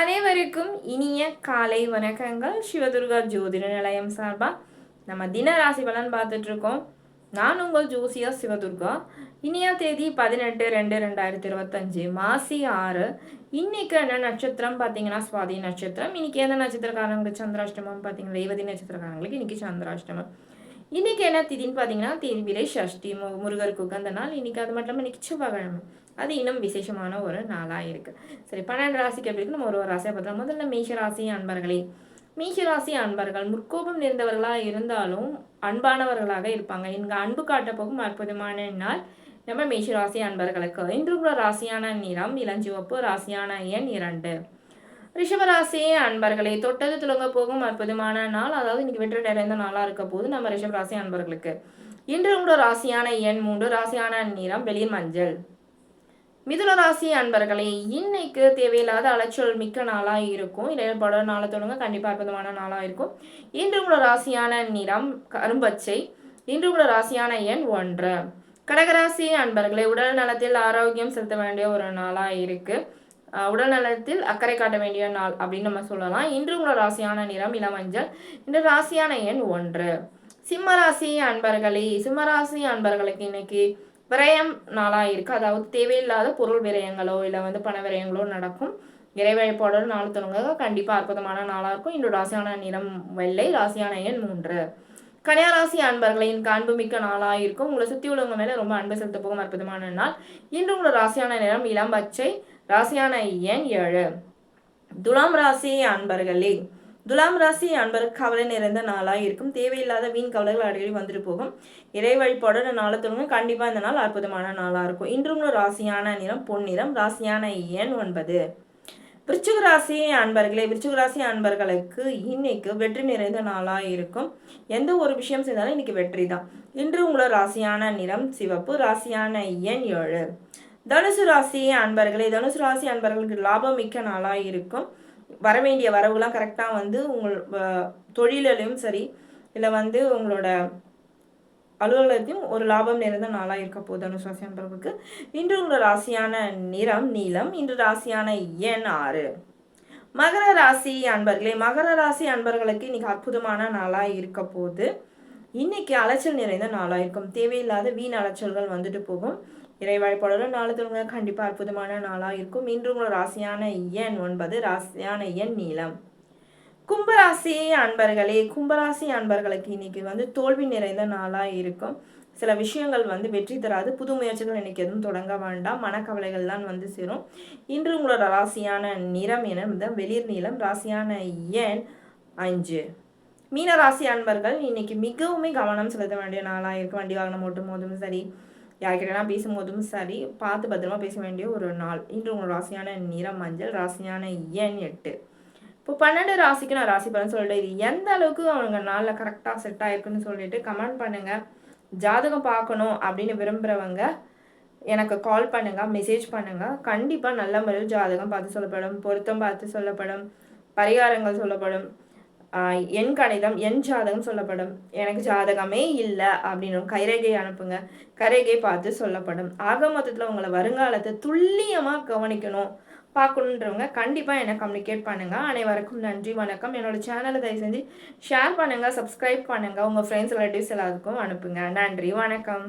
அனைவருக்கும் இனிய காலை வணக்கங்கள். சிவதுர்கா ஜோதிட நிலையம் சார்பாக நம்ம தின ராசி பலன் பார்த்துட்டு இருக்கோம் நான் உங்கள் ஜோசியா சிவதுர்கா. இனிய தேதி பதினெட்டு ரெண்டு ரெண்டாயிரத்தி இருபத்தஞ்சு மாசி ஆறு. இன்னைக்கு என்ன நட்சத்திரம் பார்த்தீங்கன்னா சுவாதி நட்சத்திரம். இன்னைக்கு எந்த நட்சத்திரக்காரங்களுக்கு சந்திராஷ்டமம் பார்த்தீங்கன்னா ரேவதி நட்சத்திரக்காரங்களுக்கு இன்னைக்கு சந்திராஷ்டமம். இன்னைக்கு என்ன திதின்னு பார்த்தீங்கன்னா தேவிரை சஷ்டி மு முருகருக்கு உகந்த நாள். இன்னைக்கு அது மட்டும் இல்லாமல் இன்னைக்கு செவ்வாய்க்கிழமை. அது இன்னும் விசேஷமான ஒரு நாளாக இருக்குது சரி பன்னெண்டு ராசிக்கு எப்படி இருக்கு நம்ம ஒரு ஒரு ராசியாக பார்த்தோம் முதல்ல மேஷ ராசி அன்பர்களே. மேஷ ராசி அன்பர்கள் முற்கோபம் நிறைந்தவர்களாக இருந்தாலும் அன்பானவர்களாக இருப்பாங்க. இங்கே அன்பு காட்ட போகும் அற்புதமான நாள். நம்ம மேஷ ராசி அன்பர்களுக்கு. இன்று உள்ள ராசியான நிறம் இளஞ்சிவப்பு ராசியான எண் இரண்டு. ரிஷபராசி அன்பர்களே தொட்டது துளங்க போகும் அற்புதமான நாள். அதாவது இன்னைக்கு வெற்றி நிறைந்த நாளாக இருக்க போது நம்ம ரிஷபராசி அன்பர்களுக்கு. இன்று உங்களோட ராசியான எண் மூன்று ராசியான நிறம் வெளிர் மஞ்சள். மிதுன ராசி அன்பர்களே இன்னைக்கு தேவையில்லாத அலைச்சல் மிக்க நாளாக இருக்கும். இடையப்பாட நாளை தொடங்க கண்டிப்பாக அற்புதமான நாளாக இருக்கும். இன்று உங்களோட ராசியான நிறம் கரும்பச்சை. இன்று உங்களோட ராசியான எண் ஒன்று. கடகராசி அன்பர்களே உடல் நலத்தில் ஆரோக்கியம் செலுத்த வேண்டிய ஒரு நாளாக இருக்குது உடல் நலத்தில் அக்கறை காட்ட வேண்டிய நாள் அப்படின்னு நம்ம சொல்லலாம். இன்று உங்களோட ராசியான நிறம் இளமஞ்சள் இன்று ராசியான எண் ஒன்று. சிம்மராசி அன்பர்களே சிம்மராசி அன்பர்களுக்கு இன்னைக்கு விரயம் நாளாக இருக்குது அதாவது தேவையில்லாத பொருள் விரயங்களோ இல்லை வந்து பண விரயங்களோ நடக்கும். இறை வழிபாடோடு நாள் தொடங்க கண்டிப்பாக அற்புதமான நாளாக இருக்கும். இன்று ராசியான நிறம் வெள்ளை ராசியான எண் மூன்று. கன்னியாராசி அன்பர்களின் காண்புமிக்க நாளாக இருக்கும். உங்களை சுற்றி உள்ளவங்க மேலே ரொம்ப அன்பு செலுத்த போகும் அற்புதமான நாள். இன்று உங்களோட ராசியான நிறம் இளம் பச்சை. ராசியான எண் ஏழு. துலாம் ராசி அன்பர்களே துலாம் ராசி அன்பர் கவலை நிறைந்த நாளாக இருக்கும். தேவையில்லாத வீண் கவலைகள் அடிக்கடி வந்துட்டு போகும். இறை வழிபாடு நாளை தொடங்க கண்டிப்பாக இந்த நாள் அற்புதமான நாளாக இருக்கும். இன்றும் ராசியான நிறம் பொன்னிறம் ராசியான எண் ஒன்பது. விருச்சிக ராசி அன்பர்களே விருச்சிக ராசி அன்பர்களுக்கு இன்னைக்கு வெற்றி நிறைந்த நாளாக இருக்கும். எந்த ஒரு விஷயம் செய்தாலும் இன்னைக்கு வெற்றி தான் இன்று உங்களோட ராசியான நிறம் சிவப்பு. ராசியான எண் ஏழு. தனுசு ராசி அன்பர்களே தனுசு ராசி அன்பர்களுக்கு லாபம் மிக்க நாளாக இருக்கும். வர வேண்டிய வரவுலாம் கரெக்டாக வந்து உங்கள் தொழிலையும் சரி இல்லை வந்து உங்களோட அலுவலகத்தையும் ஒரு லாபம் நிறைந்த நாளாக இருக்க போகுது அனுசுவாசி அன்பர்களுக்கு. இன்று உங்களோட ராசியான நிறம் நீளம் இன்று ராசியான எண் ஆறு. மகர ராசி அன்பர்களே மகர ராசி அன்பர்களுக்கு இன்னைக்கு அற்புதமான நாளாக இருக்க போகுது. இன்னைக்கு அலைச்சல் நிறைந்த நாளாக இருக்கும். தேவையில்லாத வீண் அலைச்சல்கள் வந்துட்டு போகும். இறை வழிபாடுகள் நாலு தொழுங்க கண்டிப்பாக அற்புதமான நாளாக இருக்கும். இன்று உங்களோட ராசியான எண் ஒன்பது ராசியான எண் நீளம். கும்பராசி அன்பர்களே கும்பராசி அன்பர்களுக்கு இன்னைக்கு வந்து தோல்வி நிறைந்த நாளாக இருக்கும். சில விஷயங்கள் வந்து வெற்றி தராது. புது முயற்சிகள் இன்னைக்கு எதுவும் தொடங்க வேண்டாம். மனக்கவலைகள் தான் வந்து சேரும். இன்று உங்களோட ராசியான நிறம் என வெளிர் நீளம். ராசியான எண் அஞ்சு மீனராசி அன்பர்கள் இன்னைக்கு மிகவும் கவனம் செலுத்த வேண்டிய நாளாக இருக்கும் வண்டி வாகனம் ஓட்டும் போதும் சரி யார்கிட்டலாம் பேசும்போதும் சரி பார்த்து பத்திரமா பேச வேண்டிய ஒரு நாள். இன்று உங்களோட ராசியான நிறம் மஞ்சள் ராசியான எண் எட்டு. இப்போ பன்னெண்டு ராசிக்கு நான் ராசி பலன் சொல்லிட்டு இது எந்த அளவுக்கு அவங்க நாளில் கரெக்டாக செட் ஆயிருக்குன்னு சொல்லிட்டு கமெண்ட் பண்ணுங்கள் ஜாதகம் பார்க்கணும் அப்படின்னு விரும்புகிறவங்க எனக்கு கால் பண்ணுங்கள் மெசேஜ் பண்ணுங்கள் கண்டிப்பாக நல்ல முறையில் ஜாதகம் பார்த்து சொல்லப்படும் பொருத்தம் பார்த்து சொல்லப்படும் பரிகாரங்கள் சொல்லப்படும். என் கணிதம் என் ஜாதகம் சொல்லப்படும். எனக்கு ஜாதகமே இல்லை அப்படின்னு கைரேகை அனுப்புங்க. கைரேகை பார்த்து சொல்லப்படும். ஆக மொத்தத்தில் உங்களை வருங்காலத்தை துல்லியமாக கவனிக்கணும். பார்க்கணுன்றவங்க கண்டிப்பாக என்னை கம்யூனிகேட் பண்ணுங்கள் அனைவருக்கும் நன்றி வணக்கம். என்னோடய சேனலை தயவு செஞ்சு ஷேர் பண்ணுங்கள் சப்ஸ்கிரைப் பண்ணுங்கள் உங்கள் ஃப்ரெண்ட்ஸ் ரிலேட்டிவ்ஸ் எல்லாத்துக்கும் அனுப்புங்க. நன்றி வணக்கம்.